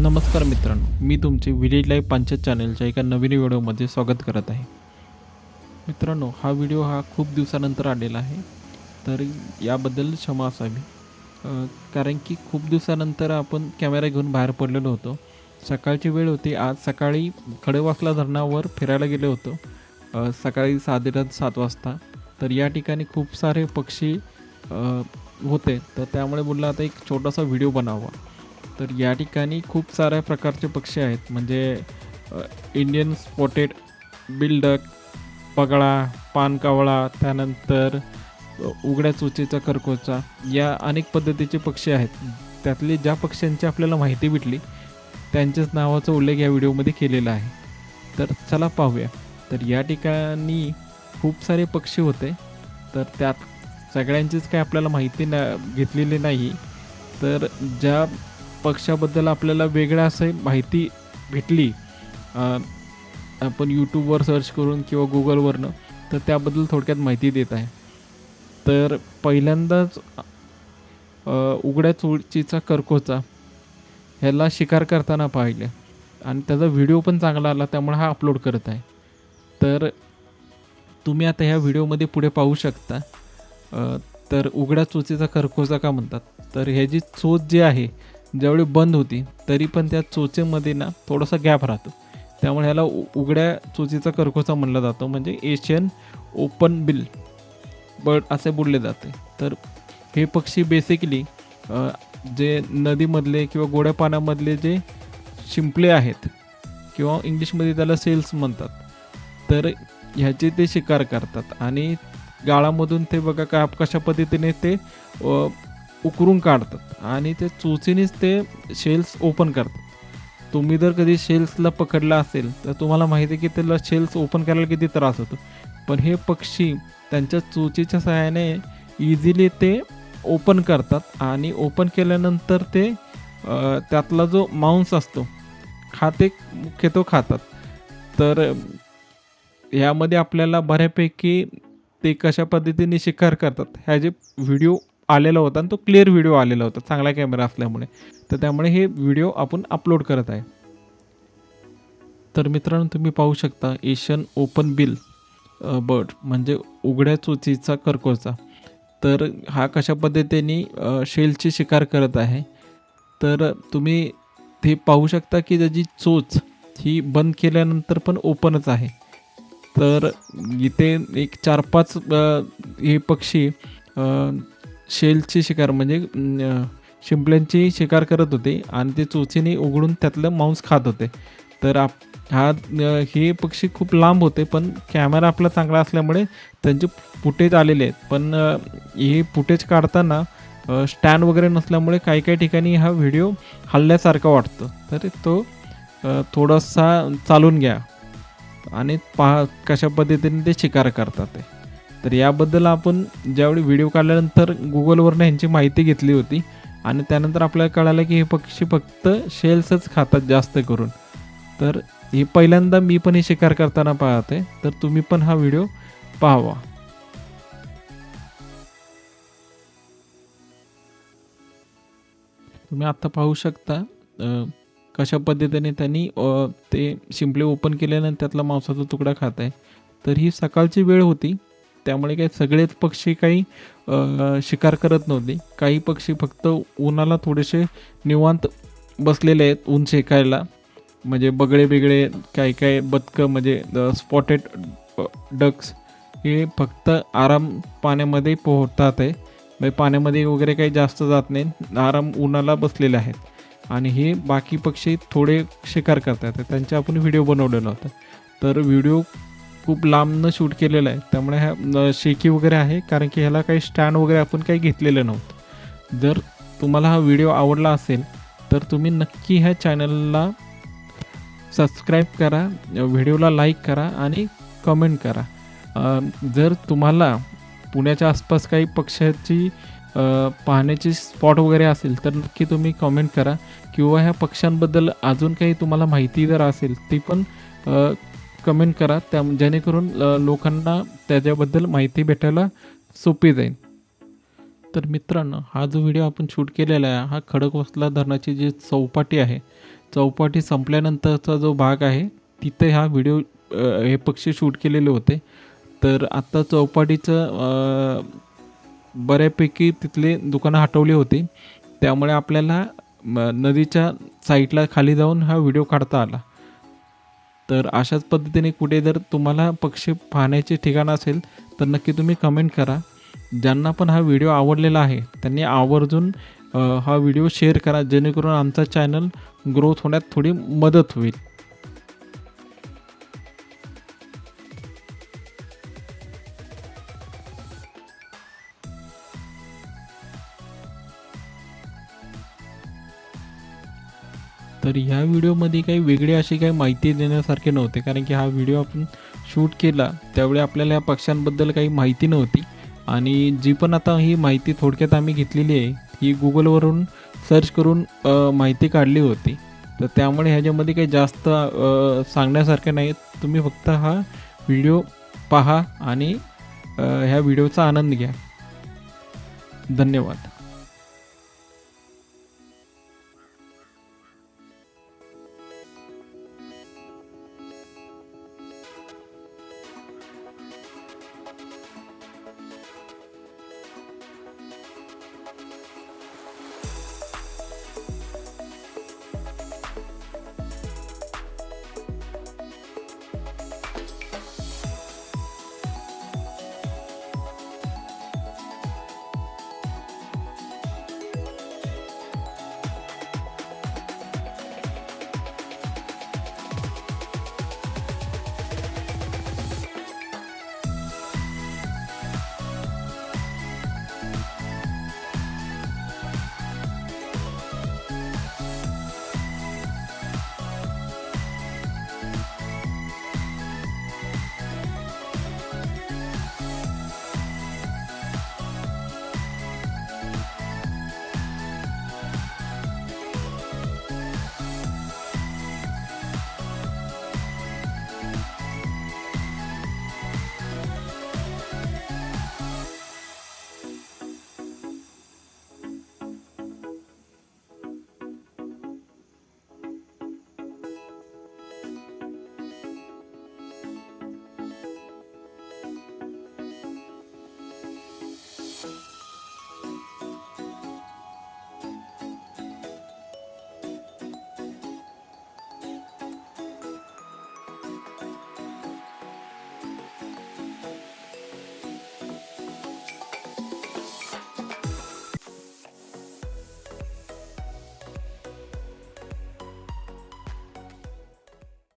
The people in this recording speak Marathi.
नमस्कार मित्रांनो मी तुमचे विलेज लाईफ पंचायत चॅनलच्या एका नवीन व्हिडिओमध्ये स्वागत करत आहे. मित्रांनो हा व्हिडिओ हा खूप दिवसानंतर आलेला आहे तर याबद्दल क्षमा असावी. कारण की खूप दिवसानंतर आपण कॅमेरा घेऊन बाहेर पडलेलो होतो. सकाळची वेळ होती आज सकाळी खडेवासला धरणावर फिरायला गेलो होतो. सकाळी साधारण सात वाजता. तर या ठिकाणी खूप सारे पक्षी होते तर त्यामुळे बोललं आता एक छोटासा व्हिडिओ बनावा. तर या ठिकाणी खूप साऱ्या प्रकारचे पक्षी आहेत. म्हणजे इंडियन स्पॉटेड बिल्डक पगळा पानकावळा त्यानंतर उघड्या चोचेचा करकोचा या अनेक पद्धतीचे पक्षी आहेत. त्यातले ज्या पक्ष्यांची आपल्याला माहिती भेटली त्यांच्याच नावाचा उल्लेख या व्हिडिओमध्ये केलेला आहे. तर चला पाहूया. तर या ठिकाणी खूप सारे पक्षी होते. तर त्यात सगळ्यांचीच काही आपल्याला माहिती ना घेतलेली नाही. तर ज्या पक्षाबद्दल आपल्याला वेगळं असं माहिती भेटली आपण यूट्यूबवर सर्च करून किंवा गुगलवरनं तर त्याबद्दल थोडक्यात माहिती देत आहे. तर पहिल्यांदाच उघड्या चोचीचा करकोचा ह्याला शिकार करताना पाहिले. आणि त्याचा व्हिडिओ पण चांगला आला त्यामुळे हा अपलोड करत आहे. तर तुम्ही आता ह्या व्हिडिओमध्ये पुढे पाहू शकता. तर उघड्या चोचीचा करकोचा का म्हणतात? तर ह्याची चोच जी आहे ज्यावेळी बंद होती तरी पण त्या चोचेमध्ये ना थोडासा गॅप राहतो. त्यामुळे ह्याला उ- उघड्या चोचीचा कर्कोचा म्हणला जातो म्हणजे एशियन ओपन बिल बर्ड असे बोलले जाते. तर हे पक्षी बेसिकली जे नदीमधले किंवा गोड्या पाण्यामधले जे शिंपले आहेत किंवा इंग्लिशमध्ये त्याला सेल्स म्हणतात तर ह्याचे ते शिकार करतात. आणि गाळामधून ते बघा का कशा पद्धतीने ते उकरून काढतात. आणि ते चोचीनेच ते शेल्स ओपन करतात. तुम्ही जर कधी शेल्सला पकडला असेल तर तुम्हाला माहिती आहे की त्याला शेल्स ओपन करायला किती त्रास होतो. पण हे पक्षी त्यांच्या चोचीच्या सहाय्याने इझिली ते ओपन करतात. आणि ओपन केल्यानंतर ते त्यातला जो मांस असतो खाते मुख्यतो खातात. तर यामध्ये ह्यामध्ये आपल्याला बऱ्यापैकी ते कशा पद्धतीने शिकार करतात ह्या जे व्हिडिओ आलेला होता आणि तो क्लिअर व्हिडिओ आलेला होता चांगला कॅमेरा असल्यामुळे. तर त्यामुळे हे व्हिडिओ आपण अपलोड करत आहे. तर मित्रांनो तुम्ही पाहू शकता एशियन ओपन बिल बर्ड म्हणजे उघड्या चोचीचा कर्कोचा तर हा कशा पद्धतीने शेलची शिकार करत आहे? तर तुम्ही ते पाहू शकता की त्याची चोच ही बंद केल्यानंतर पण ओपनच आहे. तर इथे एक चार पाच हे पक्षी शेलची शिकार म्हणजे शिंपल्यांची शिकार करत होते आणि ते चोचीने उघडून त्यातलं मांस खात होते. तर आप हा हे पक्षी खूप लांब होते पण कॅमेरा आपला चांगला असल्यामुळे त्यांचे फुटेज आलेले आहेत. पण हे फुटेज काढताना स्टँड वगैरे नसल्यामुळे काही काही ठिकाणी हा व्हिडिओ हल्ल्यासारखा वाटतो. तर तो थोडासा चालून घ्या आणि पहा कशा पद्धतीने ते शिकार करतात ते. तर याबद्दल आपण ज्यावेळी व्हिडिओ काढल्यानंतर गुगलवरनं ह्यांची माहिती घेतली होती आणि त्यानंतर आपल्याला कळालं की हे पक्षी फक्त शेल्सच खातात जास्त करून. तर हे पहिल्यांदा मी पण हे शिकार करताना पाहते. तर तुम्ही पण हा व्हिडिओ पाहावा. तुम्ही आत्ता पाहू शकता कशा पद्धतीने त्यांनी ते शिंपले ओपन केल्यानंतर त्यातला मांसाचा तुकडा खात आहे तर ही सकाळची वेळ होती. त्यामुळे काही सगळेच पक्षी काही शिकार करत नव्हते. काही पक्षी फक्त उन्हाला थोडेसे निवांत बसलेले आहेत ऊन शेकायला. म्हणजे बगळे बिगळे काही काही बदकं म्हणजे स्पॉटेड डक्स हे फक्त आराम पाण्यामध्ये पोहतात आहे. म्हणजे पाण्यामध्ये वगैरे काही जास्त जात नाही. आराम उन्हाला बसलेले आहेत. आणि हे बाकी पक्षी थोडे शिकार करतात. तर त्यांचा आपण व्हिडिओ बनवलेला होता. तर व्हिडिओ खूप लांबनं शूट केलेलं आहे. त्यामुळे ह्या शेकी वगैरे आहे. कारण की ह्याला काही स्टँड वगैरे आपण काही घेतलेलं नव्हतं. जर तुम्हाला हा व्हिडिओ आवडला असेल तर तुम्ही नक्की ह्या चॅनलला सबस्क्राईब करा व्हिडिओला लाईक करा आणि कमेंट करा. जर तुम्हाला पुण्याच्या आसपास काही पक्ष्याची पाहण्याची स्पॉट वगैरे असेल तर नक्की तुम्ही कमेंट करा. किंवा ह्या पक्ष्यांबद्दल अजून काही तुम्हाला माहिती जर असेल ती पण कमेंट करा. त्या जेणेकरून लोकांना त्याच्याबद्दल माहिती भेटायला सोपी जाईल. तर मित्रांनो हा जो व्हिडिओ आपण शूट केलेला आहे हा खडकवासला धरणाची जी चौपाटी आहे चौपाटी संपल्यानंतरचा जो भाग आहे तिथे हा व्हिडिओ हे पक्षी शूट केलेले होते. तर आत्ता चौपाटीचं बऱ्यापैकी तिथले दुकानं हटवली होती. त्यामुळे आपल्याला नदीच्या साईडला खाली जाऊन हा व्हिडिओ काढता आला. तर अशाच पद्धतीने कुठे जर तुम्हाला पक्षी पाहण्याचे ठिकाण असेल तर नक्की तुम्ही कमेंट करा. ज्यांना पण हा व्हिडिओ आवडलेला आहे त्यांनी आवर्जून हा व्हिडिओ शेअर करा जेणेकरून आमचा चॅनल ग्रोथ होण्यात थोडी मदत होईल. तर ह्या व्हिडिओमध्ये काही वेगळी अशी काही माहिती देण्यासारखे नव्हते. कारण की हा व्हिडिओ आपण शूट केला त्यावेळी आपल्याला या पक्ष्यांबद्दल काही माहिती नव्हती. आणि जी पण आता ही माहिती थोडक्यात आम्ही घेतलेली आहे ही गुगलवरून सर्च करून माहिती काढली होती. तर त्यामुळे ह्याच्यामध्ये काही जास्त सांगण्यासारखं नाही. तुम्ही फक्त हा व्हिडिओ पहा आणि ह्या व्हिडिओचा आनंद घ्या. धन्यवाद.